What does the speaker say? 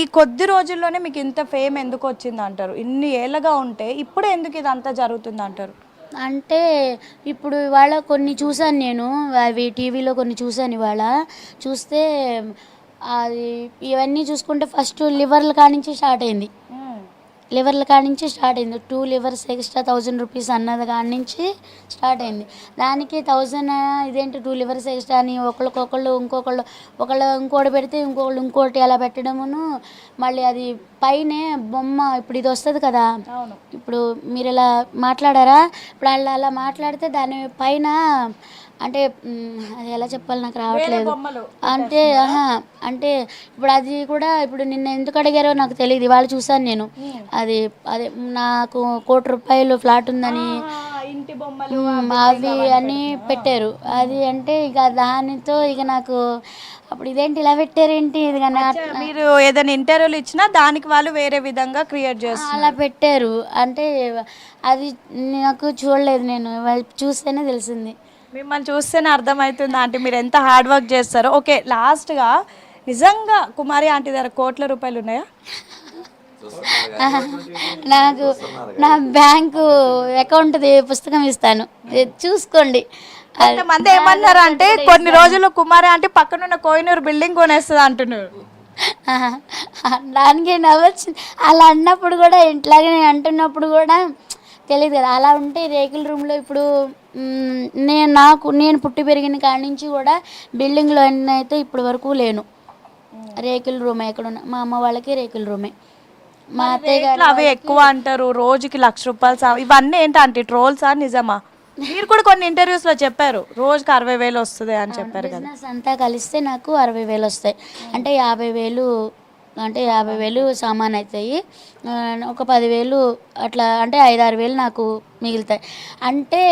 ఈ కొద్ది రోజుల్లోనే మీకు ఇంత ఫేమ్ ఎందుకు వచ్చింది అంటారు? ఇన్ని ఏళ్ళగా ఉంటే ఇప్పుడు ఎందుకు ఇదంతా జరుగుతుంది అంటారు? అంటే ఇప్పుడు ఇవాళ కొన్ని చూశాను నేను అవి టీవీలో కొన్ని చూశాను ఇవాళ. చూస్తే అది ఇవన్నీ చూసుకుంటే ఫస్ట్ లివర్ల కానించి స్టార్ట్ అయింది. లివర్ల కాడి నుంచి స్టార్ట్ అయింది. Two liters extra thousand rupees అన్నది కాడి నుంచి స్టార్ట్ అయింది. దానికి థౌజండ్ ఇదేంటి టూ లివర్స్ ఎక్స్ట్రా అని ఒకళ్ళకొకళ్ళు ఇంకొకళ్ళు ఒకళ్ళు ఇంకోటి పెడితే ఇంకొకళ్ళు ఇంకోటి అలా పెట్టడమును మళ్ళీ అది పైనే బొమ్మ ఇప్పుడు ఇది వస్తుంది కదా. ఇప్పుడు మీరు ఇలా మాట్లాడారా? ఇప్పుడు అలా అలా మాట్లాడితే దాని పైన అంటే అది ఎలా చెప్పాలి నాకు రావట్లేదు. అంటే ఆహా అంటే ఇప్పుడు అది కూడా ఇప్పుడు నిన్న ఎందుకు అడిగారో నాకు తెలియదు ఇవాళ చూసాను నేను. అది అదే నాకు కోటి రూపాయలు ఫ్లాట్ ఉందని అవి అని పెట్టారు. అది అంటే ఇక దానితో ఇక నాకు అప్పుడు ఇదేంటి ఇలా పెట్టారేంటి? ఇది కానీ మీరు ఏదైనా ఇంటర్వ్యూలు ఇచ్చినా దానికి వాళ్ళు వేరే విధంగా క్రియేట్ చేస్తారు అలా పెట్టారు. అంటే అది నాకు చూడలేదు నేను. వాళ్ళు చూస్తేనే తెలిసింది. మిమ్మల్ని చూస్తేనే అర్థమవుతుంది ఆంటీ మీరు ఎంత హార్డ్ వర్క్ చేస్తారో. ఓకే లాస్ట్గా నిజంగా కుమారి ఆంటీ దగ్గర కోట్ల రూపాయలు ఉన్నాయా? నాకు నా బ్యాంకు అకౌంట్ది పుస్తకం ఇస్తాను. చూసుకోండి. కొంతమంది ఏమన్నారు అంటే కొన్ని రోజులు కుమారి ఆంటీ పక్కనున్న కోహినూరు బిల్డింగ్ కొనేస్తుంది అంటున్నారు. దానికి నవ్వొచ్చింది. అలా అన్నప్పుడు కూడా ఇంట్లాగే నేను అంటున్నప్పుడు కూడా తెలియదు కదా. అలా ఉంటే రేకుల రూమ్లో ఇప్పుడు నేను నాకు నేను పుట్టి పెరిగిన కాడి నుంచి కూడా బిల్డింగ్లో అయితే ఇప్పటి వరకు లేను. రేకుల రూమే ఎక్కడ ఉన్న మా అమ్మ వాళ్ళకి రేకుల రూమే. మా అత్తయ్య గారు అవి ఎక్కువ అంటారు. రోజుకి లక్ష రూపాయలు సా- ఇవన్నీ ఏంటంటే ట్రోల్సా? నిజమా? మీరు కూడా కొన్ని ఇంటర్వ్యూస్లో చెప్పారు. రోజుకి అరవై వేలు వస్తుంది అని చెప్పారు కదా. బిజినెస్ అంతా కలిస్తే నాకు అరవై వేలు వస్తాయి. అంటే యాభై వేలు అంటే యాభై వేలు సామాన్ అవుతాయి ఒక పదివేలు అట్లా అంటే ఐదారు వేలు నాకు మిగులుతాయి. అంటే